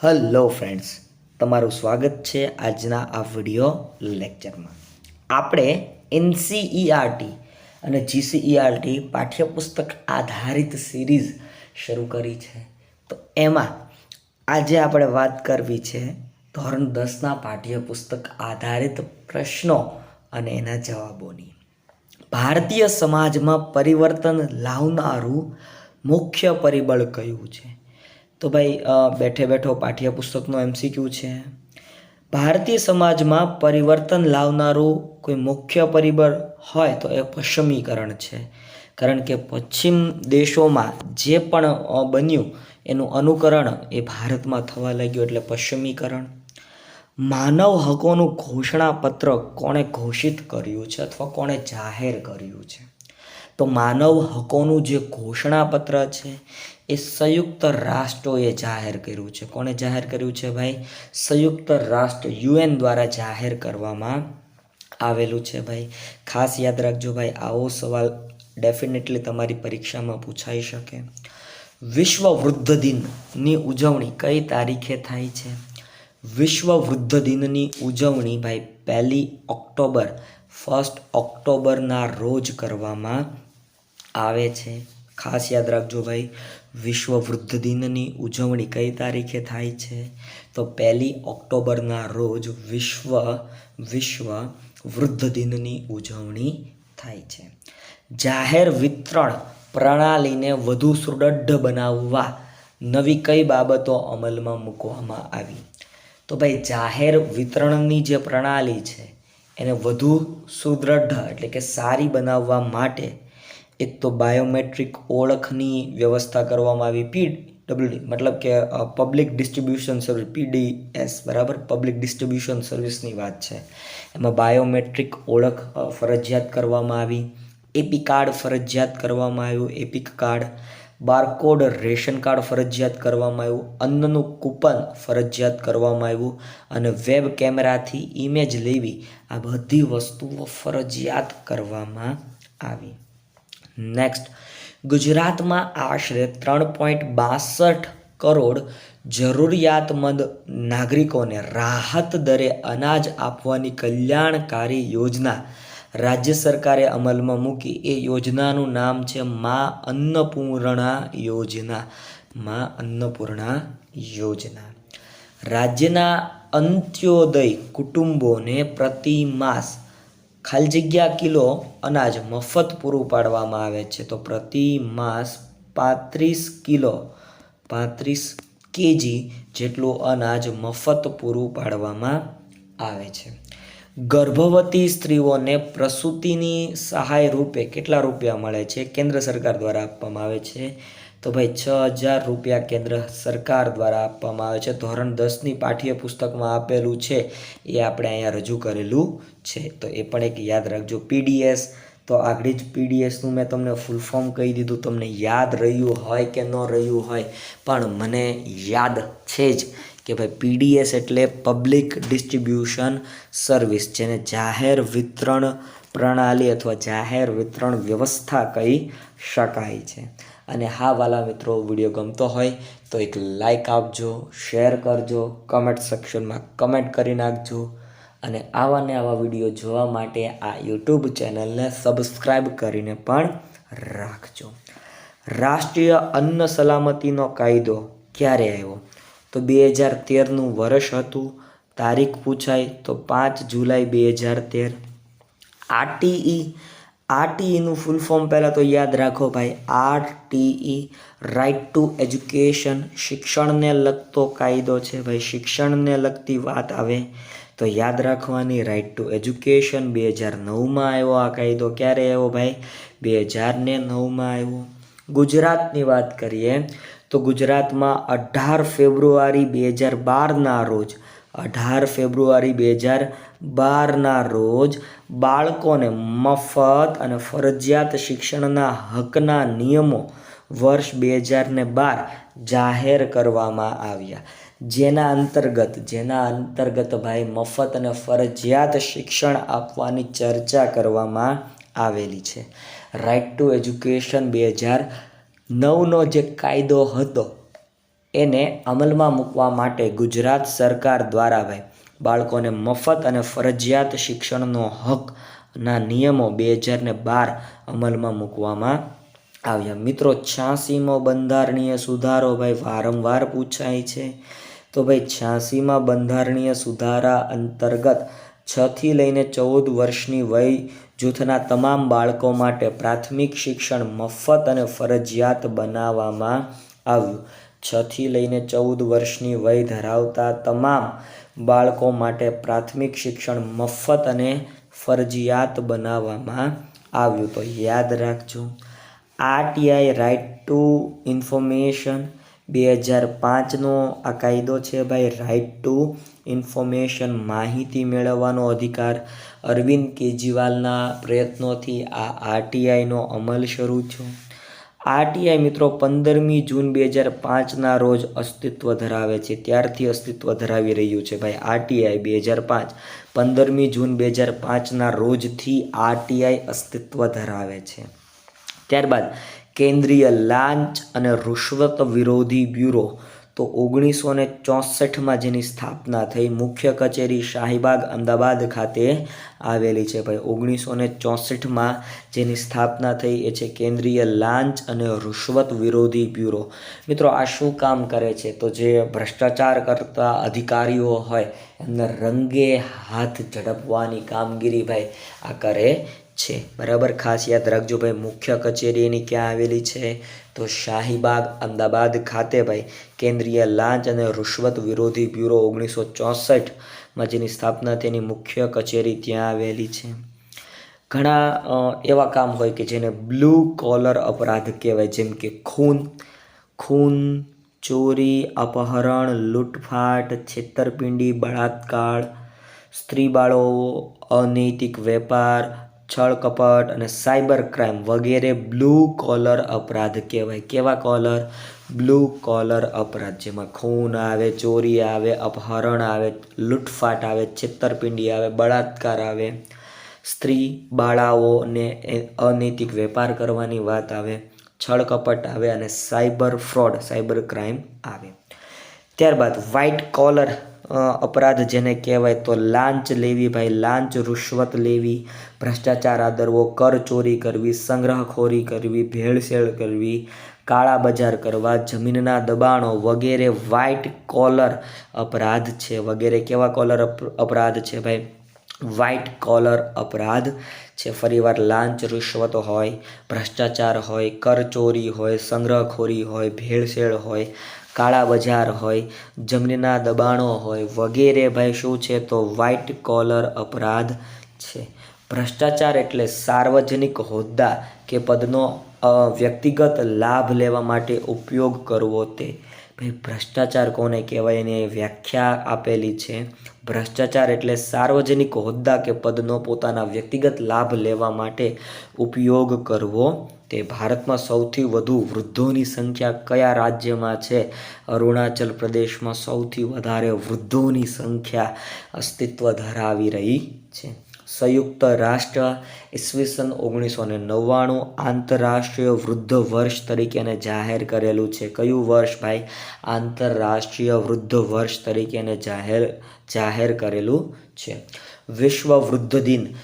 Hello friends તમારું સ્વાગત છે આજના આ વિડિયો લેક્ચરમાં આપણે એનસીઈઆરટી અને જીસીઈઆરટી પાઠ્યપુસ્તક આધારિત સિરીઝ શરૂ કરી છે. તો એમાં આજે આપણે વાત કરવી છે ધોરણ દસના પાઠ્યપુસ્તક આધારિત પ્રશ્નો અને એના જવાબોની. ભારતીય સમાજમાં પરિવર્તન લાવનારું મુખ્ય પરિબળ કયું છે? તો ભાઈ બેઠે બેઠો પાઠ્યપુસ્તકનો એમસીક્યુ છે. ભારતીય સમાજમાં પરિવર્તન લાવનારું કોઈ મુખ્ય પરિબળ હોય તો એ પશ્ચિમીકરણ છે. કારણ કે પશ્ચિમ દેશોમાં જે પણ બન્યું, એનું અનુકરણ એ ભારતમાં થવા લાગ્યું એટલે પશ્ચિમીકરણ. માનવ હકોનું ઘોષણાપત્ર કોણે ઘોષિત કર્યું છે અથવા કોણે જાહેર કર્યું છે? તો માનવ હકોનું જે ઘોષણાપત્ર છે, એ સંયુક્ત રાષ્ટ્રોએ જાહેર કર્યું છે. કોણે જાહેર કર્યું છે ભાઈ? સંયુક્ત રાષ્ટ્ર યુએન દ્વારા જાહેર કરવામાં આવેલું છે ભાઈ. ખાસ યાદ રાખજો ભાઈ, આવો સવાલ ડેફિનેટલી તમારી પરીક્ષામાં પૂછાઈ શકે. વિશ્વ વૃદ્ધ દિનની ઉજવણી કઈ તારીખે થાય છે? વિશ્વ વૃદ્ધ દિનની ઉજવણી ભાઈ પહેલી ઓક્ટોબર ફર્સ્ટ ઓક્ટોબરના રોજ કરવામાં આવે છે. ખાસ યાદ રાખજો ભાઈ વિશ્વ વૃદ્ધ દિનની ઉજવણી કઈ તારીખે થાય છે? તો પહેલી ઓક્ટોબરના રોજ વિશ્વ વિશ્વ વૃદ્ધ દિનની ઉજવણી થાય છે. જાહેર વિતરણ પ્રણાલીને વધુ સુદૃઢ બનાવવા નવી કઈ બાબતો અમલમાં મૂકવામાં આવી? તો ભાઈ જાહેર વિતરણની જે પ્રણાલી છે, એને વધુ સુદૃઢ એટલે કે સારી બનાવવા માટે એક તો બાયોમેટ્રિક ઓળખની વ્યવસ્થા કરવામાં આવી પી ડબલ્યુડી મતલબ કે પબ્લિક ડિસ્ટ્રીબ્યુશન સર્વિસ પીડીએસ બરાબર? પબ્લિક ડિસ્ટ્રીબ્યુશન સર્વિસની વાત છે. એમાં બાયોમેટ્રિક ઓળખ ફરજિયાત કરવામાં આવી એપી કાર્ડ ફરજિયાત કરવામાં આવ્યું epic card barcode ration card ફરજિયાત કરવામાં આવ્યું, અન્નનું કૂપન ફરજિયાત કરવામાં આવ્યું અને વેબ કેમેરાથી ઇમેજ લેવી, આ બધી વસ્તુઓ ફરજિયાત કરવામાં આવી. નેક્સ્ટ ગુજરાતમાં આશરે ત્રણ પોઈન્ટ બાસઠ કરોડ જરૂરિયાતમંદ નાગરિકોને રાહત દરે અનાજ આપવાની કલ્યાણકારી યોજના રાજ્ય સરકારે અમલમાં મૂકી એ યોજનાનું નામ છે મા અન્નપૂર્ણા યોજના. મા અન્નપૂર્ણા યોજના. રાજ્યના અંત્યોદય કુટુંબોને પ્રતિ માસ ખાલી જગ્યા, કિલો અનાજ મફત પૂરું પાડવામાં આવે છે. તો પ્રતિ માસ પાંત્રીસ કિલો, પાંત્રીસ કેજી જેટલું અનાજ મફત પૂરું પાડવામાં આવે છે. ગર્ભવતી સ્ત્રીઓને પ્રસૂતિની સહાય રૂપે કેટલા રૂપિયા મળે છે? કેન્દ્ર સરકાર દ્વારા આપવામાં આવે છે? તો ભાઈ, છ હજાર રૂપિયા કેન્દ્ર સરકાર દ્વારા આપવામાં આવે છે. ધોરણ દસની પાઠ્યપુસ્તકમાં આપેલું છે. એ આપણે અહીંયા રજૂ કરેલું છે. તો એ પણ એક યાદ રાખજો. પીડીએસ, તો આગળ જ પીડીએસનું મેં તમને ફૂલ ફોર્મ કહી દીધું. તમને યાદ રહ્યું હોય કે ન રહ્યું હોય, પણ મને યાદ છે જ. કે ભાઈ પીડીએસ એટલે પબ્લિક ડિસ્ટ્રીબ્યુશન સર્વિસ જેને જાહેર વિતરણ પ્રણાલી અથવા જાહેર વિતરણ વ્યવસ્થા કહી શકાય છે. અને હા, વાલા મિત્રો, વીડિયો ગમતો હોય તો એક લાઈક આપજો શેર કરજો કમેન્ટ સેક્શનમાં કમેન્ટ કરી નાખજો. અને આવા ને આવા વીડિયો જોવા માટે આ યુટ્યુબ ચેનલને સબસ્ક્રાઈબ કરીને પણ રાખજો. રાષ્ટ્રીય અન્ન સલામતીનો કાયદો ક્યારે આવ્યો? તો બે હજાર તેરનું વર્ષ હતું. તારીખ પૂછાય તો પાંચ જુલાઈ બે હજાર તેર. આરટીઈ આરટીઈનું ફૂલ ફોર્મ પહેલાં તો યાદ રાખો ભાઈ. આરટીઈ રાઇટ ટુ એજ્યુકેશન શિક્ષણને લગતો કાયદો છે ભાઈ. શિક્ષણને લગતી વાત આવે તો યાદ રાખવાની. રાઇટ ટુ એજ્યુકેશન બે હજાર નવમાં આવ્યો આ કાયદો. ક્યારે આવ્યો ભાઈ? બે હજાર ને નવમાં આવ્યો. ગુજરાતની વાત કરીએ તો ગુજરાતમાં અઢાર ફેબ્રુઆરી બે હજાર બારના રોજ, અઢાર ફેબ્રુઆરી બે હજાર બારના રોજ બાળકોને મફત અને ફરજિયાત શિક્ષણના હકના નિયમો વર્ષ બે હજાર ને બાર જાહેર કરવામાં આવ્યા. જેના અંતર્ગત જેના અંતર્ગત ભાઈ મફત અને ફરજિયાત શિક્ષણ આપવાની ચર્ચા કરવામાં આવેલી છે. રાઇટ ટુ એજ્યુકેશન બે હજાર નવનો જે કાયદો હતો, એને અમલમાં મૂકવા માટે ગુજરાત સરકાર દ્વારા ભાઈ, બાળકોને મફત અને ફરજિયાત શિક્ષણનો હકના નિયમો બે હજાર ને બાર અમલમાં મૂકવામાં આવ્યા. મિત્રો, છ્યાસીમો બંધારણીય સુધારો ભાઈ વારંવાર પૂછાય છે. તો ભાઈ, છ્યાસીમાં બંધારણીય સુધારા અંતર્ગત છથી લઈને ચૌદ વર્ષની વય જૂથના તમામ બાળકો માટે પ્રાથમિક શિક્ષણ મફત અને ફરજિયાત બનાવવામાં આવ્યું. છથી લઈને ચૌદ વર્ષની વય ધરાવતા તમામ બાળકો માટે પ્રાથમિક શિક્ષણ મફત અને ફરજિયાત બનાવવામાં આવ્યું. તો યાદ રાખજો આરટીઆઈ રાઇટ ટુ ઇન્ફોર્મેશન બે હજાર પાંચનો આ કાયદો છે ભાઈ રાઇટ ટુ ઇન્ફોર્મેશન માહિતી મેળવવાનો અધિકાર. અરવિંદ કેજરીવાલના પ્રયત્નોથી આ આરટીઆઈનો અમલ શરૂ થયો. આરટીઆઈ મિત્રો પંદરમી જૂન બે હજાર પાંચના રોજ અસ્તિત્વ ધરાવે છે. ત્યારથી અસ્તિત્વ ધરાવી રહ્યું છે ભાઈ, આરટીઆઈ બે હજાર પાંચ. પંદરમી જૂન બે હજાર પાંચના રોજથી આરટીઆઈ અસ્તિત્વ ધરાવે છે. ત્યારબાદ કેન્દ્રીય લાંચ અને રૂશ્વત વિરોધી બ્યુરો તો ઓગણીસો ને ચોસઠમાં જેની સ્થાપના થઈ મુખ્ય કચેરી શાહીબાગ અમદાવાદ ખાતે આવેલી છે. ભાઈ ઓગણીસો ને ચોસઠમાં જેની સ્થાપના થઈ એ છે કેન્દ્રીય લાંચ અને રૂશ્વત વિરોધી બ્યુરો. મિત્રો, આ શું કામ કરે છે? તો જે ભ્રષ્ટાચાર કરતા અધિકારીઓ હોય એમને રંગે હાથ ઝડપવાની કામગીરી ભાઈ આ કરે છે. બરાબર? ખાસ યાદ રાખજો ભાઈ, મુખ્ય કચેરી એની ક્યાં આવેલી છે? તો શાહીબાગ, અમદાવાદ ખાતે ભાઈ, કેન્દ્રીય લાંચ અને રૂશ્વત વિરોધી બ્યુરો ઓગણીસો ચોસઠમાં જેની સ્થાપના તેની મુખ્ય કચેરી ત્યાં આવેલી છે. ઘણા એવા કામ હોય કે જેને બ્લુ કોલર અપરાધ કહેવાય, જેમ કે ખૂન ખૂન, ચોરી, અપહરણ, લૂંટફાટ, છેતરપિંડી, બળાત્કાર, સ્ત્રી બાળો, અનૈતિક વેપાર છળ કપટ અને સાયબર ક્રાઇમ વગેરે બ્લુ કોલર અપરાધ કહેવાય. કેવા કોલર? બ્લુ કોલર અપરાધ જેમાં ખૂન આવે, ચોરી આવે, અપહરણ આવે, લૂંટફાટ આવે, છેતરપિંડી આવે, બળાત્કાર આવે. સ્ત્રી બાળાઓને અનૈતિક વેપાર કરવાની વાત આવે, છળ કપટ આવે અને સાયબર ફ્રોડ, સાયબર ક્રાઇમ આવે. ત્યારબાદ વ્હાઇટ કોલર અપરાધ જેને કહેવાય તો લાંચ લેવી ભાઈ, લાંચ રૂશ્વત લેવી, ભ્રષ્ટાચાર આદરવો, કર ચોરી કરવી, સંગ્રહખોરી કરવી, ભેળસેળ કરવી, કાળા બજાર કરવા, જમીનના દબાણો વગેરે વ્હાઇટ કોલર અપરાધ છે. વગેરે કેવા કોલર અપરાધ છે ભાઈ? વ્હાઇટ કોલર અપરાધ છે. ફરીવાર લાંચ રૂશ્વત હોય, ભ્રષ્ટાચાર હોય કરચોરી હોય, સંગ્રહખોરી હોય, ભેળસેળ હોય કાળા બજાર હોય, જમીનના દબાણો હોય, વગેરે ભાઈ શું છે તો વ્હાઇટ કોલર અપરાધ છે. ભ્રષ્ટાચાર એટલે સાર્વજનિક હોદ્દા કે પદનો વ્યક્તિગત લાભ લેવા માટે ઉપયોગ કરવો તે. ભાઈ, ભ્રષ્ટાચાર કોને કહેવાય એની વ્યાખ્યા આપેલી છે. ભ્રષ્ટાચાર એટલે સાર્વજનિક હોદ્દા કે પદનો પોતાના વ્યક્તિગત લાભ લેવા માટે ઉપયોગ કરવો. તે ભારતમાં સૌથી વધુ વૃદ્ધોની સંખ્યા કયા રાજ્યમાં છે? અરુણાચલ પ્રદેશમાં સૌથી વધારે વૃદ્ધોની સંખ્યા અસ્તિત્વ ધરાવી રહી છે. સંયુક્ત રાષ્ટ્ર ઈસવીસન ઓગણીસો ને નવ્વાણું આંતરરાષ્ટ્રીય વૃદ્ધ વર્ષ તરીકે એને જાહેર કરેલું છે. કયું વર્ષ ભાઈ? આંતરરાષ્ટ્રીય વૃદ્ધ વર્ષ તરીકે જાહેર જાહેર કરેલું છે. વિશ્વ વૃદ્ધ દિન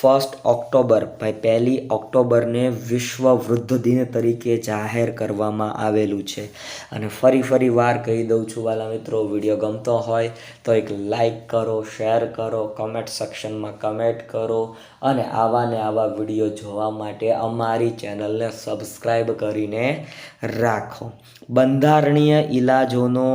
ફર્સ્ટ ઓક્ટોબર ભાઈ, પહેલી ઓક્ટોબરને વિશ્વ વૃદ્ધ દિન તરીકે જાહેર કરવામાં આવેલું છે. અને ફરી ફરી વાર કહી દઉં છું, વાલા મિત્રો, વીડિયો ગમતો હોય તો એક લાઈક કરો શેર કરો કમેન્ટ સેક્શનમાં કમેન્ટ કરો અને આવા ને આવા વીડિયો જોવા માટે અમારી ચેનલને સબસ્ક્રાઈબ કરીને રાખો. બંધારણીય ઇલાજોનો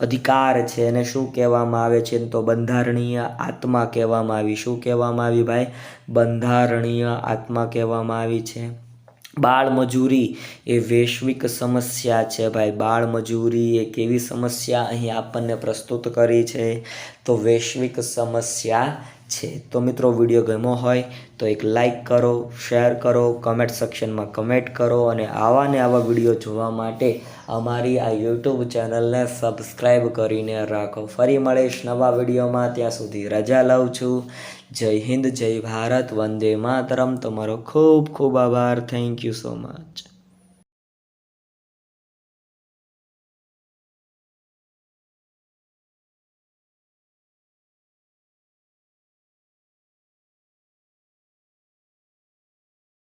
અધિકાર છે એને શું કહેવામાં આવે છે? તો બંધારણીય આત્મા કહેવામાં આવી. શું કહેવામાં આવી ભાઈ? બંધારણીય આત્મા કહેવામાં આવી છે. બાળ મજૂરી એ વૈશ્વિક સમસ્યા છે ભાઈ. બાળ મજૂરી એ કેવી સમસ્યા? અહીં આપણને પ્રસ્તુત કરી છે. તો વૈશ્વિક સમસ્યા છે. તો મિત્રો, વીડિયો ગમ્યો હોય તો એક લાઈક કરો શેર કરો કમેન્ટ સેક્શનમાં કમેન્ટ કરો અને આવા ને આવા વીડિયો જોવા માટે અમારી આ યુટ્યુબ ચેનલને સબસ્ક્રાઈબ કરીને રાખો. ફરી મળીશ નવા વિડીયોમાં ત્યાં સુધી રજા લઉં છું. જય હિન્દ, જય ભારત. વંદે માતરમ. તમારો ખૂબ ખૂબ આભાર. Thank you so much